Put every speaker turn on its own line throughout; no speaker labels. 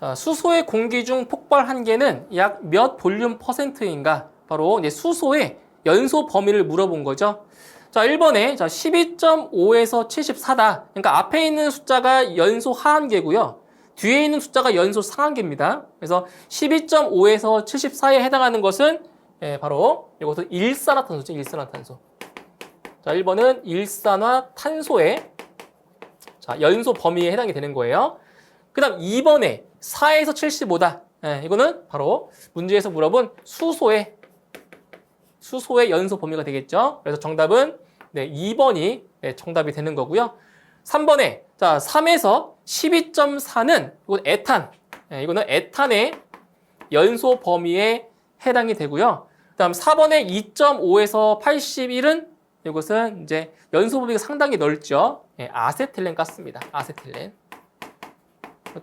자, 수소의 공기 중 폭발 한계는 약 몇 볼륨 퍼센트인가? 바로 수소의 연소 범위를 물어본 거죠. 자, 1번에 자, 12.5에서 74다. 그러니까 앞에 있는 숫자가 연소 하한계고요. 뒤에 있는 숫자가 연소 상한계입니다. 그래서 12.5에서 74에 해당하는 것은 예, 바로 이것은 일산화탄소죠. 일산화탄소. 자, 1번은 일산화탄소의 자, 연소 범위에 해당이 되는 거예요. 그 다음 2번에 4에서 75다. 예, 이거는 바로 문제에서 물어본 수소의 수소의 연소 범위가 되겠죠. 그래서 정답은 네, 2번이 네, 정답이 되는 거고요. 3번에 자 3에서 12.4는 이건 에탄. 예, 이거는 에탄의 연소 범위에 해당이 되고요. 그다음 4번에 2.5에서 81은 이것은 이제 연소 범위가 상당히 넓죠. 예, 아세틸렌 가스입니다. 아세틸렌.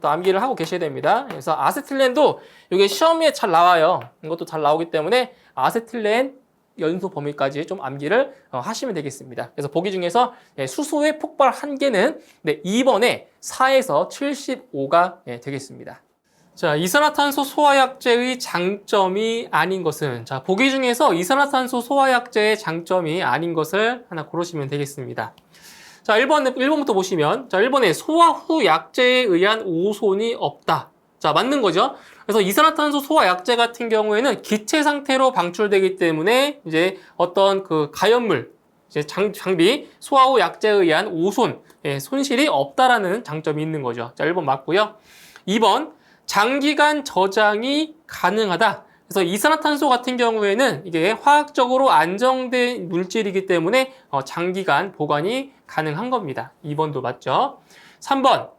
또 암기를 하고 계셔야 됩니다. 그래서 아세틸렌도 이게 시험에 잘 나와요. 이것도 잘 나오기 때문에 아세틸렌 연소 범위까지 좀 암기를 어, 하시면 되겠습니다. 그래서 보기 중에서 예, 수소의 폭발 한계는 네, 2번에 4에서 75가 예, 되겠습니다. 자, 이산화탄소 소화약제의 장점이 아닌 것은 자, 보기 중에서 이산화탄소 소화약제의 장점이 아닌 것을 하나 고르시면 되겠습니다. 자, 1번, 1번부터 보시면, 자, 1번에 소화 후 약제에 의한 오손이 없다. 자, 맞는 거죠? 그래서 이산화탄소 소화 약제 같은 경우에는 기체 상태로 방출되기 때문에 이제 어떤 그 가연물, 이제 장, 장비, 소화 후 약제에 의한 오손, 예, 손실이 없다라는 장점이 있는 거죠. 자, 1번 맞고요. 2번, 장기간 저장이 가능하다. 그래서 이산화탄소 같은 경우에는 이게 화학적으로 안정된 물질이기 때문에 어, 장기간 보관이 가능한 겁니다. 2번도 맞죠? 3번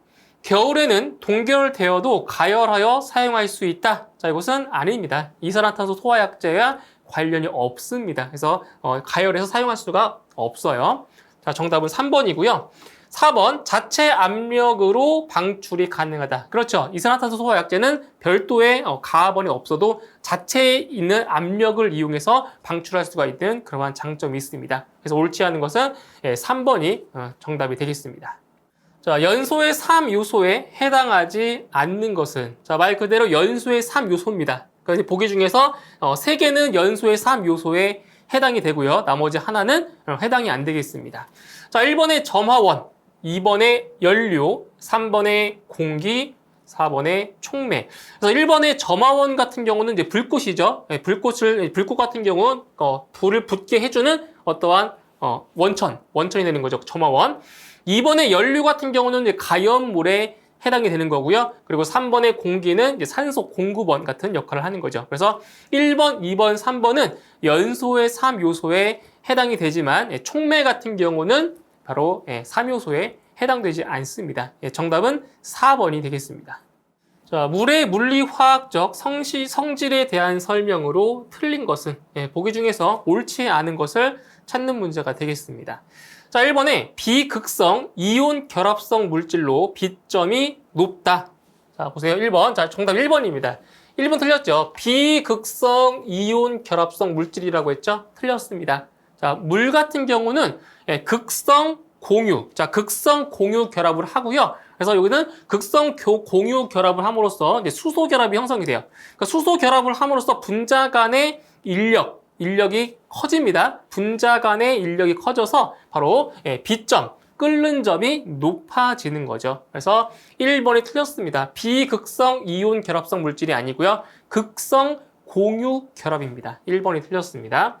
겨울에는 동결되어도 가열하여 사용할 수 있다. 자 이것은 아닙니다. 이산화탄소 소화약제와 관련이 없습니다. 그래서 어, 가열해서 사용할 수가 없어요. 자 정답은 3번이고요. 4번 자체 압력으로 방출이 가능하다. 그렇죠. 이산화탄소 소화 약제는 별도의 어, 가압원이 없어도 자체에 있는 압력을 이용해서 방출할 수가 있는 그러한 장점이 있습니다. 그래서 옳지 않은 것은 예, 3번이 어, 정답이 되겠습니다. 자, 연소의 3요소에 해당하지 않는 것은 자, 말 그대로 연소의 3요소입니다. 그래서 보기 중에서 어, 3개는 연소의 3요소에 해당이 되고요. 나머지 하나는 어, 해당이 안 되겠습니다. 자, 1번의 점화원, 2번의 연료, 3번의 공기, 4번의 촉매. 그래서 1번의 점화원 같은 경우는 이제 불꽃이죠. 예, 불꽃을 불꽃 같은 경우는 어, 불을 붙게 해주는 어떠한 어, 원천, 원천이 되는 거죠. 점화원. 2번의 연료 같은 경우는 이제 가연물에 해당이 되는 거고요. 그리고 3번의 공기는 산소 공급원 같은 역할을 하는 거죠. 그래서 1번, 2번, 3번은 연소의 3요소에 해당이 되지만 예, 촉매 같은 경우는 바로 3요소에 해당되지 않습니다. 예, 정답은 4번이 되겠습니다. 자, 물의 물리화학적 성시, 성질에 대한 설명으로 틀린 것은 예, 보기 중에서 옳지 않은 것을 찾는 문제가 되겠습니다. 자, 1번에 비극성 이온 결합성 물질로 비점이 높다. 자, 보세요. 1번. 자, 정답 1번입니다. 1번 틀렸죠? 비극성 이온 결합성 물질이라고 했죠? 틀렸습니다. 자, 물 같은 경우는 예, 극성 공유. 자, 극성 공유 결합을 하고요. 그래서 여기는 극성 교, 공유 결합을 함으로써 이제 수소 결합이 형성이 돼요. 그러니까 수소 결합을 함으로써 분자 간의 인력, 인력이 커집니다. 분자 간의 인력이 커져서 바로 예, B점, 끓는 점이 높아지는 거죠. 그래서 1번이 틀렸습니다. 비극성 이온 결합성 물질이 아니고요. 극성 공유 결합입니다. 1번이 틀렸습니다.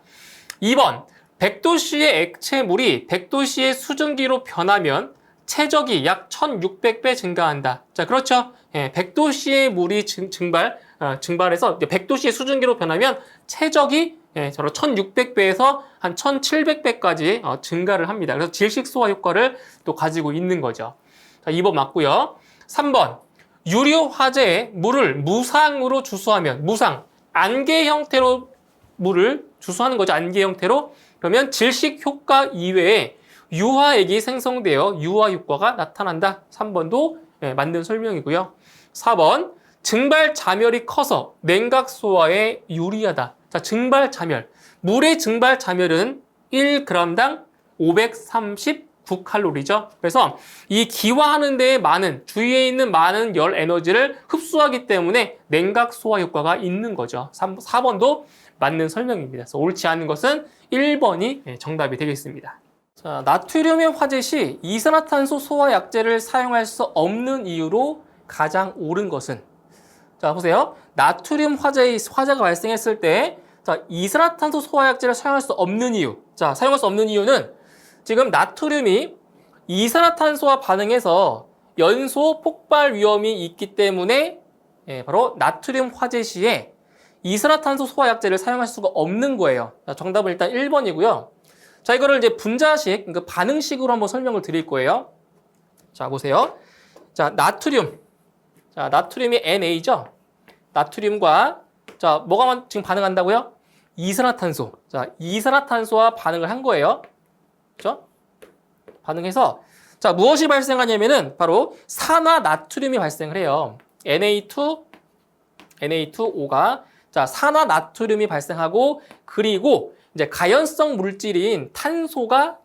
2번, 100도씨의 액체물이 100도씨의 수증기로 변하면 체적이 약 1600배 증가한다. 자, 그렇죠. 예, 100도씨의 물이 증, 증발, 어, 증발해서 100도씨의 수증기로 변하면 체적이 예, 저로 1600배에서 한 1700배까지 어, 증가를 합니다. 그래서 질식소화 효과를 또 가지고 있는 거죠. 자, 2번 맞고요. 3번. 유료 화재에 물을 무상으로 주수하면 무상 안개 형태로 물을 주수하는 거죠. 안개 형태로. 그러면 질식 효과 이외에 유화액이 생성되어 유화 효과가 나타난다. 3번도 예, 맞는 설명이고요. 4번. 증발 자멸이 커서 냉각 소화에 유리하다. 자, 증발 자멸. 물의 증발 자멸은 1g당 9칼로리죠. 그래서 이 기화하는 데에 많은 주위에 있는 많은 열 에너지를 흡수하기 때문에 냉각 소화 효과가 있는 거죠. 3, 4번도 맞는 설명입니다. 그래서 옳지 않은 것은 1번이 예, 정답이 되겠습니다. 자, 나트륨의 화재 시 이산화탄소 소화 약제를 사용할 수 없는 이유로 가장 옳은 것은 자, 보세요. 나트륨 화재, 화재가 발생했을 때 자, 이산화탄소 소화 약제를 사용할 수 없는 이유. 자, 사용할 수 없는 이유는 지금 나트륨이 이산화탄소와 반응해서 연소 폭발 위험이 있기 때문에 예, 바로 나트륨 화재 시에 이산화탄소 소화 약제를 사용할 수가 없는 거예요. 자, 정답은 일단 1번이고요. 자, 이거를 이제 분자식, 그러니까 반응식으로 한번 설명을 드릴 거예요. 자, 보세요. 자, 나트륨. 자, 나트륨이 NA죠? 나트륨과, 자, 뭐가 지금 반응한다고요? 이산화탄소. 자, 이산화탄소와 반응을 한 거예요. 그죠? 반응해서, 자, 무엇이 발생하냐면은 바로 산화 나트륨이 발생을 해요. Na2, Na2O가 자, 산화 나트륨이 발생하고 그리고 이제 가연성 물질인 탄소가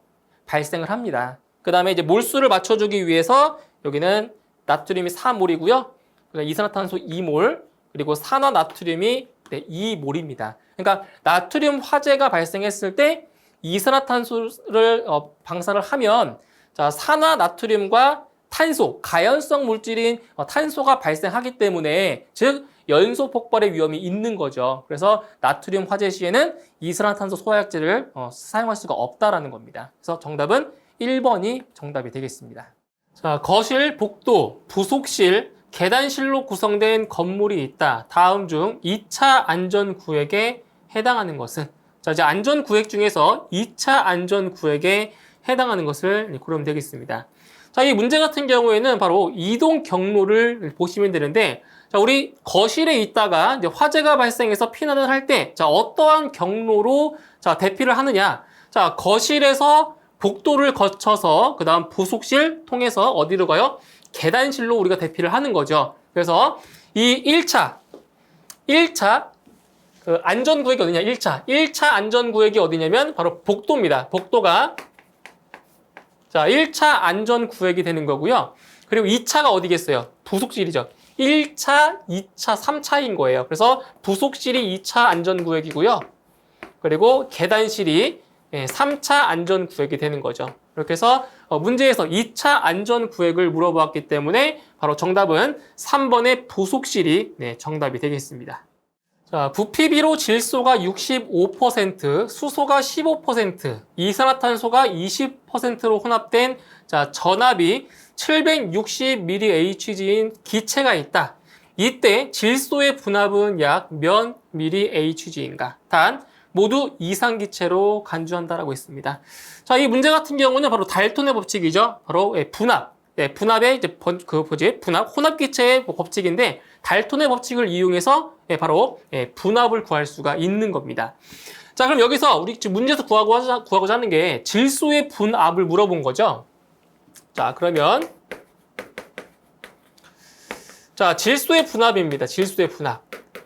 발생을 합니다. 그 다음에 이제 몰수를 맞춰 주기 위해서 여기는 나트륨이 4몰이고요. 그러니까 이산화탄소 2몰, 그리고 산화 나트륨이 네, 2몰입니다. 그러니까 나트륨 화재가 발생했을 때 이산화탄소를 어, 방사를 하면 자, 산화 나트륨과 탄소, 가연성 물질인 어, 탄소가 발생하기 때문에 즉 연소 폭발의 위험이 있는 거죠. 그래서 나트륨 화재 시에는 이산화탄소 소화약제를 어, 사용할 수가 없다라는 겁니다. 그래서 정답은 1번이 정답이 되겠습니다. 자, 거실, 복도, 부속실, 계단실로 구성된 건물이 있다. 다음 중 2차 안전구역에 해당하는 것은 자, 이제 안전구역 중에서 2차 안전구역에 해당하는 것을 고르면 되겠습니다. 자, 이 문제 같은 경우에는 바로 이동 경로를 보시면 되는데, 자, 우리 거실에 있다가 이제 화재가 발생해서 피난을 할 때, 자, 어떠한 경로로 자, 대피를 하느냐. 자, 거실에서 복도를 거쳐서, 그 다음 부속실 통해서 어디로 가요? 계단실로 우리가 대피를 하는 거죠. 그래서 이 1차, 1차, 그 안전구역이 어디냐? 1차. 1차 안전구역이 어디냐면 바로 복도입니다. 복도가 자, 1차 안전구역이 되는 거고요. 그리고 2차가 어디겠어요? 부속실이죠. 1차, 2차, 3차인 거예요. 그래서 부속실이 2차 안전구역이고요. 그리고 계단실이 3차 안전구역이 되는 거죠. 이렇게 해서 어, 문제에서 2차 안전구역을 물어보았기 때문에 바로 정답은 3번의 부속실이 네, 정답이 되겠습니다. 자, 부피비로 질소가 65%, 수소가 15%, 이산화탄소가 20%로 혼합된 자, 전압이 760mHg인 기체가 있다. 이때 질소의 분압은 약 몇 mHg인가? 단 모두 이상 기체로 간주한다라고 했습니다. 자, 이 문제 같은 경우는 바로 달톤의 법칙이죠. 바로 예, 분압. 예, 분압의 이제 번, 그 뭐지? 분압 혼합 기체의 법칙인데 달톤의 법칙을 이용해서 예, 바로 예, 분압을 구할 수가 있는 겁니다. 자, 그럼 여기서 우리 지금 문제에서 구하고 하자, 구하고자 하는 게 질소의 분압을 물어본 거죠. 자, 그러면 자, 질소의 분압입니다. 질소의 분압.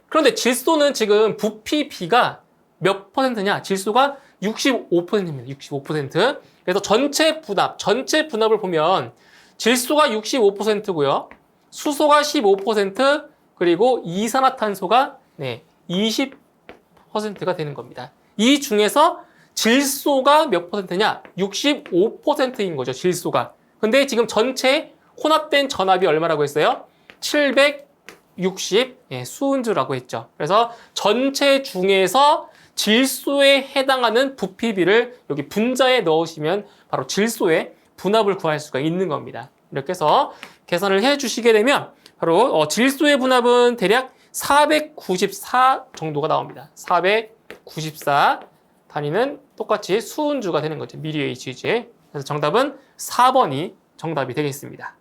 그런데 질소는 지금 부피 B가 몇 퍼센트냐? 질소가 65%입니다. 65%. 그래서 전체 분압, 전체 분압을 보면 질소가 65%고요. 수소가 15%, 그리고 이산화탄소가 네, 20%가 되는 겁니다. 이 중에서 질소가 몇 퍼센트냐? 65%인 거죠, 질소가. 근데 지금 전체 혼합된 전압이 얼마라고 했어요? 760 예, 수은주라고 했죠. 그래서 전체 중에서 질소에 해당하는 부피비를 여기 분자에 넣으시면 바로 질소의 분압을 구할 수가 있는 겁니다. 이렇게 해서 계산을 해 주시게 되면 바로 어, 질소의 분압은 대략 494 정도가 나옵니다. 494 단위는 똑같이 수은주가 되는 거죠. 미리HG. 그래서 정답은 4번이 정답이 되겠습니다.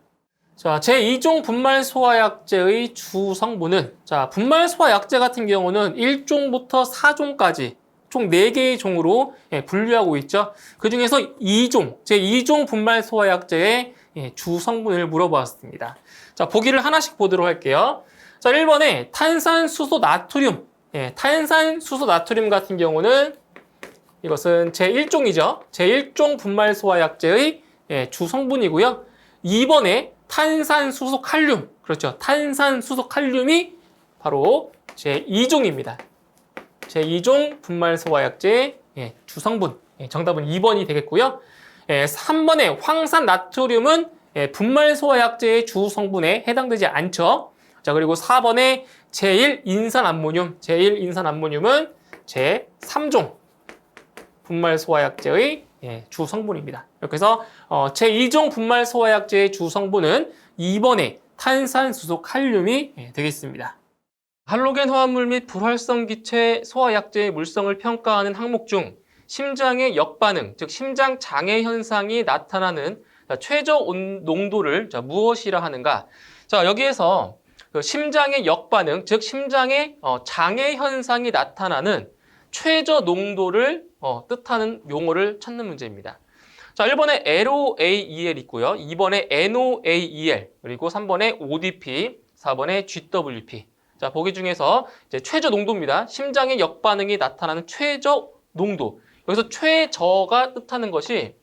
자, 제2종 분말 소화약제의 주 성분은 자, 분말 소화약제 같은 경우는 1종부터 4종까지 총 4개의 종으로 예, 분류하고 있죠. 그 중에서 2종, 제2종 분말 소화약제의 예, 주 성분을 물어보았습니다. 자, 보기를 하나씩 보도록 할게요. 자, 1번에 탄산수소 나트륨. 예, 탄산수소 나트륨 같은 경우는 이것은 제1종이죠. 제1종 분말 소화약제의 예, 주성분이고요. 2번에 탄산수소 칼륨. 그렇죠. 탄산수소 칼륨이 바로 제2종입니다. 제2종 분말소화약제 예, 주성분. 예, 정답은 2번이 되겠고요. 예, 3번에 황산 나트륨은 예, 분말소화약제의 주성분에 해당되지 않죠. 자, 그리고 4번에 제1인산암모늄. 제1인산암모늄은 제3종 분말 소화약제의 예, 주성분입니다. 이렇게 해서 어, 제2종 분말 소화약제의 주 성분은 2번에 탄산수소 칼륨이 예, 되겠습니다. 할로겐 화합물 및 불활성 기체 소화약제의 물성을 평가하는 항목 중 심장의 역반응, 즉 심장 장애 현상이 나타나는 자, 최저 온- 농도를 자, 무엇이라 하는가? 자, 여기에서 그 심장의 역반응, 즉 심장의 어, 장애 현상이 나타나는 최저 농도를 어, 뜻하는 용어를 찾는 문제입니다. 자, 1번에 LOAEL 있고요. 2번에 NOAEL, 그리고 3번에 ODP, 4번에 GWP. 자, 보기 중에서 이제 최저 농도입니다. 심장의 역반응이 나타나는 최저 농도. 여기서 최저가 뜻하는 것이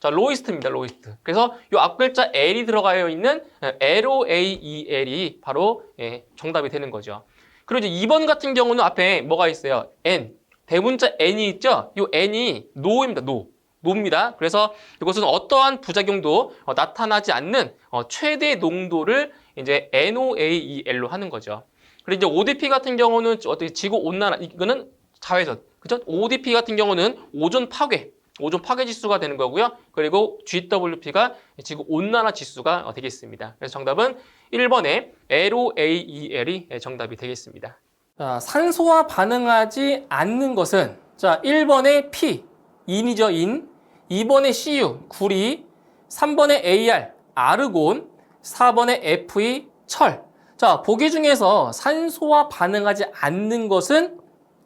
자, 로이스트입니다. 로이스트. 그래서 이 앞글자 L이 들어가 있는 LOAEL이 바로 예, 정답이 되는 거죠. 그리고 이제 2번 같은 경우는 앞에 뭐가 있어요? N. 대문자 N이 있죠? 이 N이 노입니다. 노. 노입니다. 그래서 이것은 어떠한 부작용도 어, 나타나지 않는 어, 최대 농도를 이제 NOAEL로 하는 거죠. 그리고 이제 ODP 같은 경우는 어떻게 지구 온난화 이거는 자외선. 그죠? ODP 같은 경우는 오존 파괴. 오존 파괴 지수가 되는 거고요. 그리고 GWP가 지구 온난화 지수가 어, 되겠습니다. 그래서 정답은 1번에 LOAEL이 정답이 되겠습니다. 자, 산소와 반응하지 않는 것은 자, 1번에 P, 인이죠, 인. 2번에 CU, 구리. 3번에 AR, 아르곤. 4번에 FE, 철. 자, 보기 중에서 산소와 반응하지 않는 것은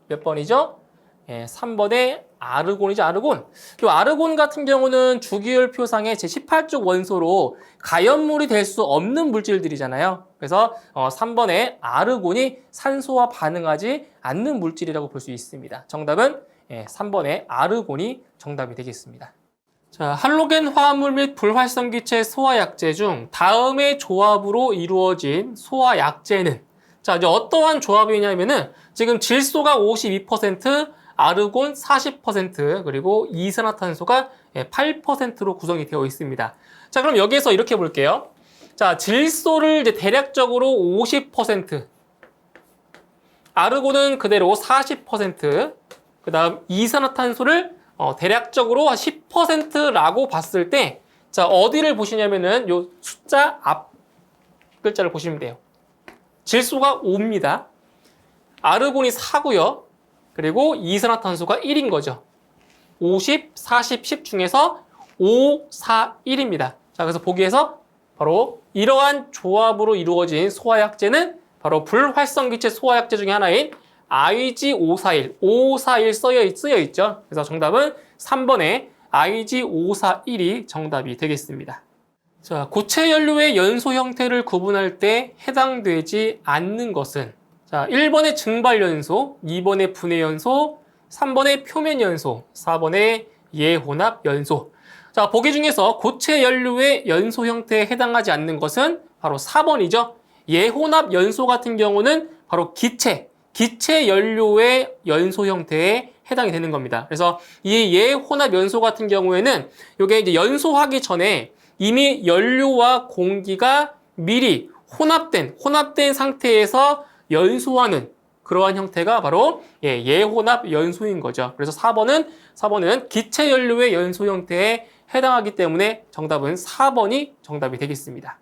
몇 번이죠? 예, 3번에 아르곤이죠, 아르곤. 이 아르곤 같은 경우는 주기율표상의 제18쪽 원소로 가연물이 될 수 없는 물질들이잖아요. 그래서 어, 3번에 아르곤이 산소와 반응하지 않는 물질이라고 볼 수 있습니다. 정답은 예, 3번에 아르곤이 정답이 되겠습니다. 자, 할로겐 화합물 및 불활성기체 소화약제 중 다음의 조합으로 이루어진 소화약제는 자, 이제 어떠한 조합이냐면은 지금 질소가 52%, 아르곤 40%, 그리고 이산화탄소가 8%로 구성이 되어 있습니다. 자, 그럼 여기에서 이렇게 볼게요. 자, 질소를 이제 대략적으로 50%, 아르곤은 그대로 40%, 그 다음 이산화탄소를 어, 대략적으로 10%라고 봤을 때, 자, 어디를 보시냐면은 요 숫자 앞 글자를 보시면 돼요. 질소가 5입니다. 아르곤이 4고요. 그리고 이산화탄소가 1인 거죠. 50, 40, 10 중에서 5, 4, 1입니다. 자, 그래서 보기에서 바로 이러한 조합으로 이루어진 소화약제는 바로 불활성기체 소화약제 중에 하나인 IG541, 541 써여, 쓰여 있죠. 그래서 정답은 3번에 IG541이 정답이 되겠습니다. 자, 고체 연료의 연소 형태를 구분할 때 해당되지 않는 것은 자, 1번의 증발 연소, 2번의 분해 연소, 3번의 표면 연소, 4번의 예혼합 연소. 자, 보기 중에서 고체 연료의 연소 형태에 해당하지 않는 것은 바로 4번이죠. 예혼합 연소 같은 경우는 바로 기체, 기체 연료의 연소 형태에 해당이 되는 겁니다. 그래서 이 예혼합 연소 같은 경우에는 이게 이제 연소하기 전에 이미 연료와 공기가 미리 혼합된 혼합된 상태에서 연소하는 그러한 형태가 바로 예, 예혼합 연소인 거죠. 그래서 4번은 4번은 기체 연료의 연소 형태에 해당하기 때문에 정답은 4번이 정답이 되겠습니다.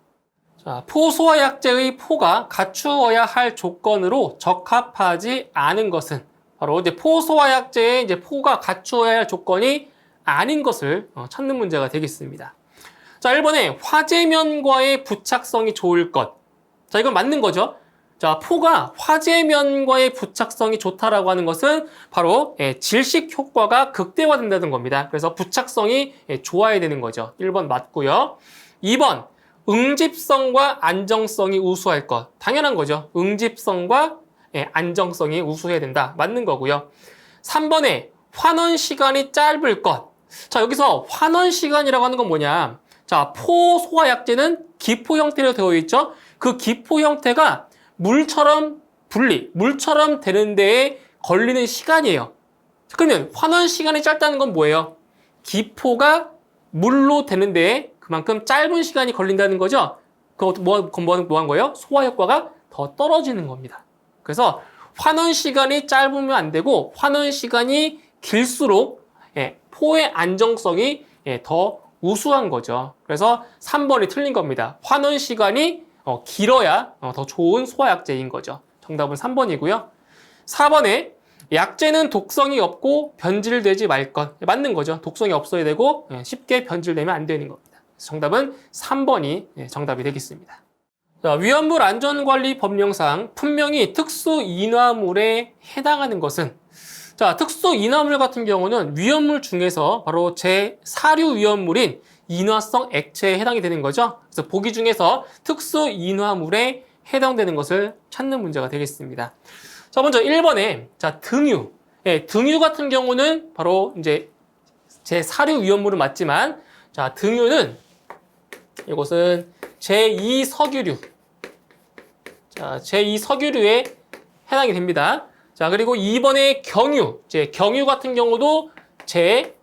자, 포소화약제의 포가 갖추어야 할 조건으로 적합하지 않은 것은 바로 이제 포소화약제의 이제 포가 갖추어야 할 조건이 아닌 것을 어, 찾는 문제가 되겠습니다. 자, 1번에 화재면과의 부착성이 좋을 것. 자, 이건 맞는 거죠. 자, 포가 화재면과의 부착성이 좋다라고 하는 것은 바로 예, 질식 효과가 극대화된다는 겁니다. 그래서 부착성이 예, 좋아야 되는 거죠. 1번 맞고요. 2번 응집성과 안정성이 우수할 것. 당연한 거죠. 응집성과 예, 안정성이 우수해야 된다. 맞는 거고요. 3번에 환원 시간이 짧을 것. 자, 여기서 환원 시간이라고 하는 건 뭐냐? 자, 포 소화약제는 기포 형태로 되어 있죠? 그 기포 형태가 물처럼 분리, 물처럼 되는 데에 걸리는 시간이에요. 그러면 환원 시간이 짧다는 건 뭐예요? 기포가 물로 되는 데에 그만큼 짧은 시간이 걸린다는 거죠? 그거 뭐, 그건 뭐, 뭐한 거예요? 소화 효과가 더 떨어지는 겁니다. 그래서 환원 시간이 짧으면 안 되고 환원 시간이 길수록 예, 포의 안정성이 예, 더 우수한 거죠. 그래서 3번이 틀린 겁니다. 환원 시간이 어, 길어야 어, 더 좋은 소화약제인 거죠. 정답은 3번이고요. 4번에 약제는 독성이 없고 변질되지 말 것. 맞는 거죠. 독성이 없어야 되고 예, 쉽게 변질되면 안 되는 겁니다. 정답은 3번이 예, 정답이 되겠습니다. 자, 위험물 안전관리 법령상 분명히 특수 인화물에 해당하는 것은 자, 특수 인화물 같은 경우는 위험물 중에서 바로 제 사류 위험물인 인화성 액체에 해당이 되는 거죠. 그래서 보기 중에서 특수 인화물에 해당되는 것을 찾는 문제가 되겠습니다. 자, 먼저 1번에 자, 등유. 예, 등유 같은 경우는 바로 이제 제 사류 위험물은 맞지만 자, 등유는 이것은 제2석유류. 자, 제2석유류에 해당이 됩니다. 자, 그리고 2번에 경유. 이제 경유 같은 경우도 제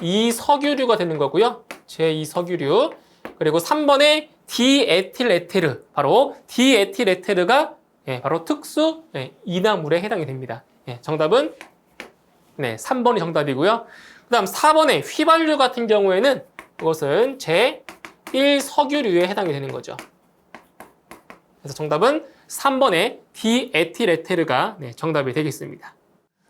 2석유류가 되는 거고요. 제2석유류. 그리고 3번에 디에틸에테르. 바로 디에틸에테르가 예, 바로 특수 예, 인화물에 해당이 됩니다. 예, 정답은 네, 3번이 정답이고요. 그다음 4번에 휘발유 같은 경우에는 이것은 제1석유류에 해당이 되는 거죠. 그래서 정답은 3번의 디에틸에테르가 네, 정답이 되겠습니다.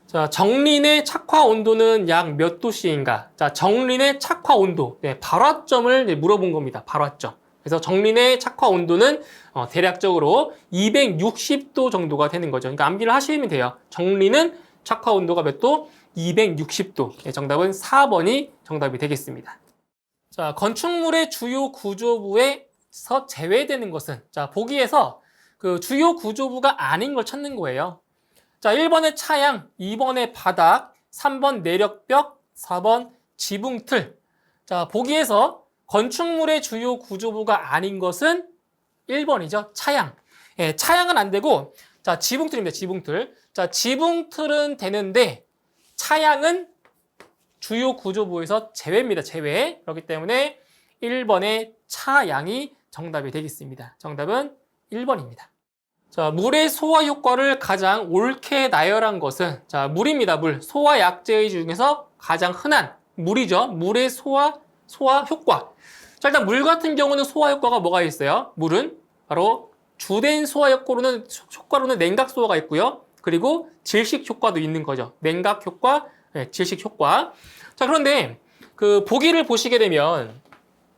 자, 정린의 착화 온도는 약 몇 도씨인가? 자, 정린의 착화 온도, 네, 발화점을 네, 물어본 겁니다. 발화점. 그래서 정린의 착화 온도는 어, 대략적으로 260도 정도가 되는 거죠. 그러니까 암기를 하시면 돼요. 정린은 착화 온도가 몇 도? 260도. 네, 정답은 4번이 정답이 되겠습니다. 자, 건축물의 주요 구조부에서 제외되는 것은 자, 보기에서 그 주요 구조부가 아닌 걸 찾는 거예요. 자, 1번의 차양, 2번의 바닥, 3번 내력벽, 4번 지붕틀. 자, 보기에서 건축물의 주요 구조부가 아닌 것은 1번이죠. 차양. 예, 차양은 안 되고, 자, 지붕틀입니다. 지붕틀. 자, 지붕틀은 되는데, 차양은 주요 구조부에서 제외입니다. 제외. 그렇기 때문에 1번의 차양이 정답이 되겠습니다. 정답은 1번입니다. 자, 물의 소화 효과를 가장 옳게 나열한 것은 자, 물입니다. 물. 소화 약제 중에서 가장 흔한 물이죠. 물의 소화 소화 효과. 자, 일단 물 같은 경우는 소화 효과가 뭐가 있어요? 물은 바로 주된 소화 효과로는 효과로는 냉각 소화가 있고요. 그리고 질식 효과도 있는 거죠. 냉각 효과, 네, 질식 효과. 자, 그런데 그 보기를 보시게 되면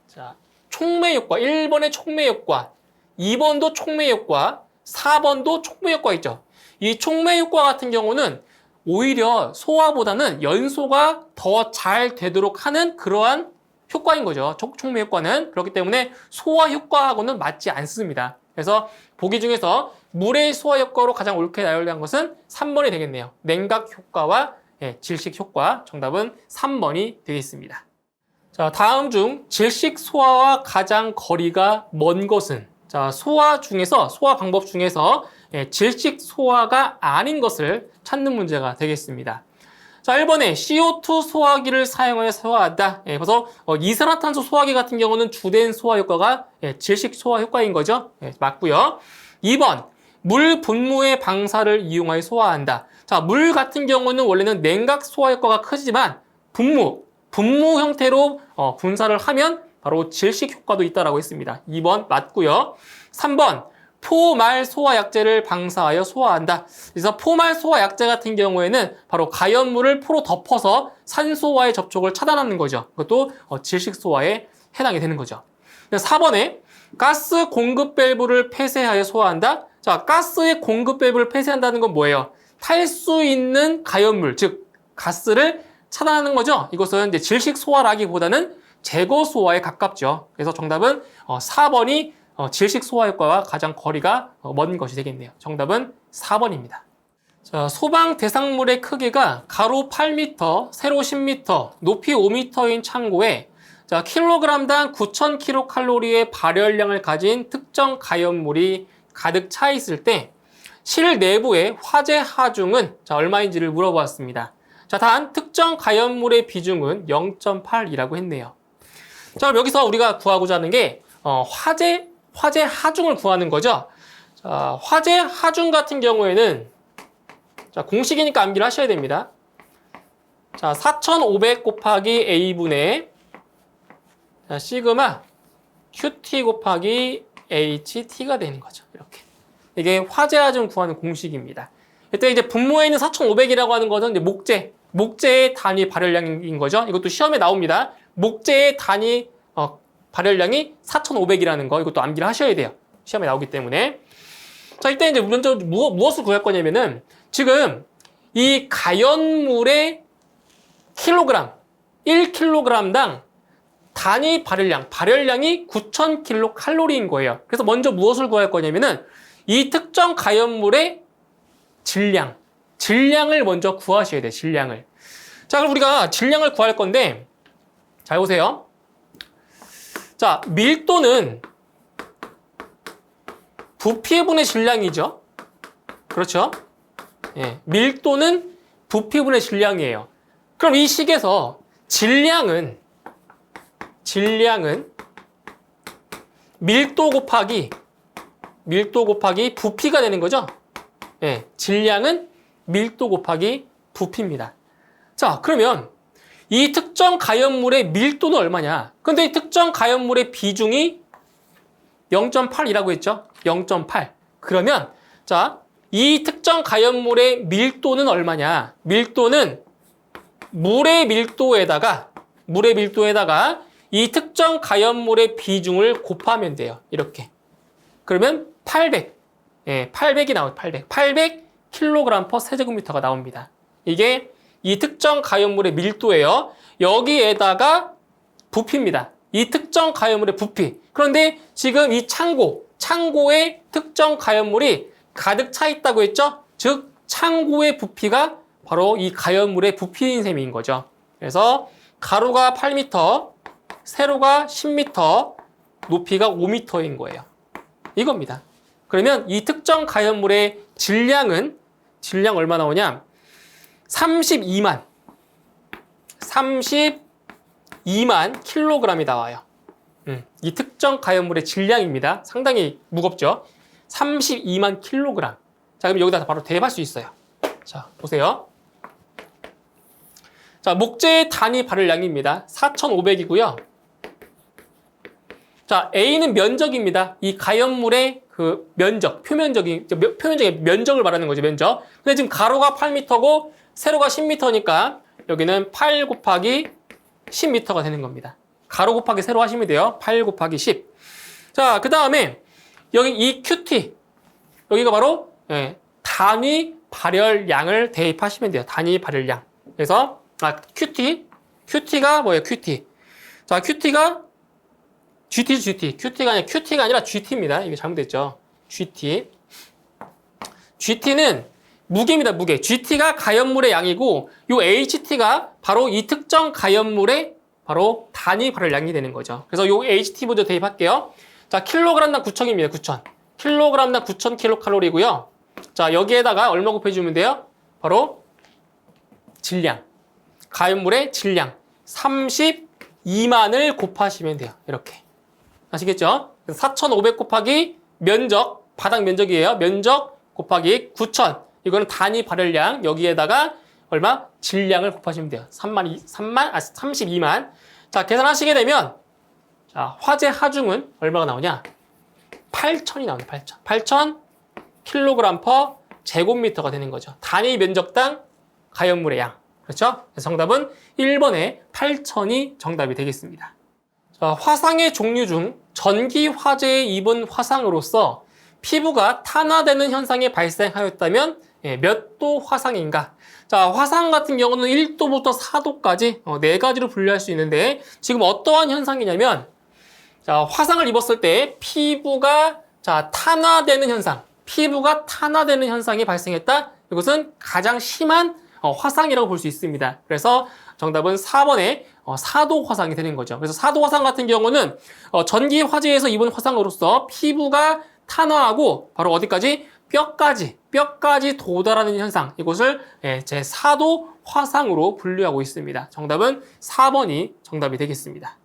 자, 촉매 효과, 1번의 촉매 효과, 2번도 촉매 효과, 4번도 촉매 효과 있죠. 이 촉매 효과 같은 경우는 오히려 소화보다는 연소가 더 잘 되도록 하는 그러한 효과인 거죠. 촉, 촉매 효과는. 그렇기 때문에 소화 효과하고는 맞지 않습니다. 그래서 보기 중에서 물의 소화 효과로 가장 옳게 나열된 것은 3번이 되겠네요. 냉각 효과와 예, 질식 효과. 정답은 3번이 되겠습니다. 자, 다음 중 질식 소화와 가장 거리가 먼 것은 자, 소화 중에서 소화 방법 중에서 예, 질식 소화가 아닌 것을 찾는 문제가 되겠습니다. 자, 1번에 CO2 소화기를 사용하여 소화한다. 예, 그래서 어, 이산화탄소 소화기 같은 경우는 주된 소화 효과가 예, 질식 소화 효과인 거죠. 예, 맞고요. 2번 물 분무의 방사를 이용하여 소화한다. 자, 물 같은 경우는 원래는 냉각 소화 효과가 크지만 분무, 분무 형태로 어, 분사를 하면 바로 질식 효과도 있다라고 했습니다. 2번 맞고요. 3번 포말 소화약제를 방사하여 소화한다. 그래서 포말 소화약제 같은 경우에는 바로 가연물을 포로 덮어서 산소와의 접촉을 차단하는 거죠. 그것도 어, 질식 소화에 해당이 되는 거죠. 4번에 가스 공급 밸브를 폐쇄하여 소화한다. 자, 가스의 공급 밸브를 폐쇄한다는 건 뭐예요? 탈 수 있는 가연물, 즉 가스를 차단하는 거죠. 이것은 이제 질식 소화라기보다는 제거 소화에 가깝죠. 그래서 정답은 4번이 질식 소화 효과와 가장 거리가 어, 먼 것이 되겠네요. 정답은 4번입니다. 자, 소방 대상물의 크기가 가로 8m, 세로 10m, 높이 5m인 창고에 자, 킬로그램당 9,000kcal의 발열량을 가진 특정 가연물이 가득 차 있을 때 실내부의 화재 하중은 자, 얼마인지를 물어보았습니다. 자, 단 특정 가연물의 비중은 0.8이라고 했네요. 자, 그럼 여기서 우리가 구하고자 하는 게 어, 화재 화재 하중을 구하는 거죠. 자, 화재 하중 같은 경우에는 자, 공식이니까 암기를 하셔야 됩니다. 자, 4,500 곱하기 A분의 자, 시그마 QT 곱하기 HT가 되는 거죠. 이렇게. 이게 화재 하중 구하는 공식입니다. 이때 이제 분모에 있는 4,500이라고 하는 것은 이제 목재, 목재의 단위 발열량인 거죠. 이것도 시험에 나옵니다. 목재의 단위 어, 발열량이 4,500이라는 거 이것도 암기를 하셔야 돼요. 시험에 나오기 때문에. 자, 이때 이제 먼저 무엇, 무엇을 구할 거냐면은 지금 이 가연물의 킬로그램, 1kg당 단위 발열량, 발열량이 9,000kcal인 거예요. 그래서 먼저 무엇을 구할 거냐면은 이 특정 가연물의 질량, 질량을 먼저 구하셔야 돼요. 질량을. 자, 그럼 우리가 질량을 구할 건데 잘 보세요. 자, 밀도는 부피분의 질량이죠. 그렇죠? 예, 밀도는 부피분의 질량이에요. 그럼 이 식에서 질량은 질량은 밀도 곱하기 밀도 곱하기 부피가 되는 거죠. 예, 질량은 밀도 곱하기 부피입니다. 자, 그러면 이 특정 가연물의 밀도는 얼마냐? 근데 이 특정 가연물의 비중이 0.8이라고 했죠? 0.8. 그러면 자, 이 특정 가연물의 밀도는 얼마냐? 밀도는 물의 밀도에다가 물의 밀도에다가 이 특정 가연물의 비중을 곱하면 돼요. 이렇게. 그러면 800. 예, 800이 나와요. 800. 800 kg per 세제곱미터가 나옵니다. 이게 이 특정 가연물의 밀도예요. 여기에다가 부피입니다. 이 특정 가연물의 부피. 그런데 지금 이 창고, 창고에 특정 가연물이 가득 차 있다고 했죠? 즉, 창고의 부피가 바로 이 가연물의 부피인 셈인 거죠. 그래서 가로가 8m, 세로가 10m, 높이가 5m인 거예요. 이겁니다. 그러면 이 특정 가연물의 질량은 질량 얼마 나오냐? 32만 32만 킬로그램이 나와요. 음, 이 특정 가연물의 질량입니다. 상당히 무겁죠? 32만 킬로그램. 자, 그럼 여기다 바로 대입할 수 있어요. 자, 보세요. 자, 목재의 단위 발열량입니다. 4,500이고요. 자, A는 면적입니다. 이 가연물의 그 면적, 표면적인, 표면적인 면적을 말하는 거죠, 면적. 근데 지금 가로가 8m고 세로가 10m니까 여기는 8 곱하기 10m가 되는 겁니다. 가로 곱하기 세로 하시면 돼요. 8 곱하기 10. 자, 그 다음에 여기 이 QT, 여기가 바로 예, 단위 발열량을 대입하시면 돼요. 단위 발열량. 그래서 아, QT, QT가 뭐예요? QT. 자, QT가 GT, GT. QT가 아니라 QT가 아니라 GT입니다. 이게 잘못됐죠. GT. GT는 무게입니다. 무게. GT가 가연물의 양이고 요 HT가 바로 이 특정 가연물의 바로 단위 발열량이 되는 거죠. 그래서 요 HT 먼저 대입할게요. 자, 킬로그램당 9천입니다. 9천. 킬로그램당 9천 킬로칼로리고요. 자, 여기에다가 얼마 곱해주면 돼요? 바로 질량. 가연물의 질량. 32만을 곱하시면 돼요. 이렇게. 아시겠죠? 4,500 곱하기 면적, 바닥 면적이에요. 면적 곱하기 9,000. 이거는 단위 발열량. 여기에다가 얼마? 질량을 곱하시면 돼요. 3만, 3만, 아, 32만. 자, 계산하시게 되면, 자, 화재 하중은 얼마가 나오냐? 8,000이 나오네, 8,000. 8,000 킬로그램 퍼 제곱미터가 되는 거죠. 단위 면적당 가연물의 양. 그렇죠? 그래서 정답은 1번에 8,000이 정답이 되겠습니다. 자, 화상의 종류 중 전기 화재에 입은 화상으로서 피부가 탄화되는 현상이 발생하였다면 예, 몇 도 화상인가? 자, 화상 같은 경우는 1도부터 4도까지 어, 네 가지로 분류할 수 있는데 지금 어떠한 현상이냐면 자, 화상을 입었을 때 피부가 자, 탄화되는 현상, 피부가 탄화되는 현상이 발생했다. 이것은 가장 심한 어, 화상이라고 볼 수 있습니다. 그래서 정답은 4번의 어, 사도 화상이 되는 거죠. 그래서 사도 화상 같은 경우는 어, 전기 화재에서 입은 화상으로서 피부가 탄화하고 바로 어디까지 뼈까지 뼈까지 도달하는 현상 이것을 예, 제 사도 화상으로 분류하고 있습니다. 정답은 4번이 정답이 되겠습니다.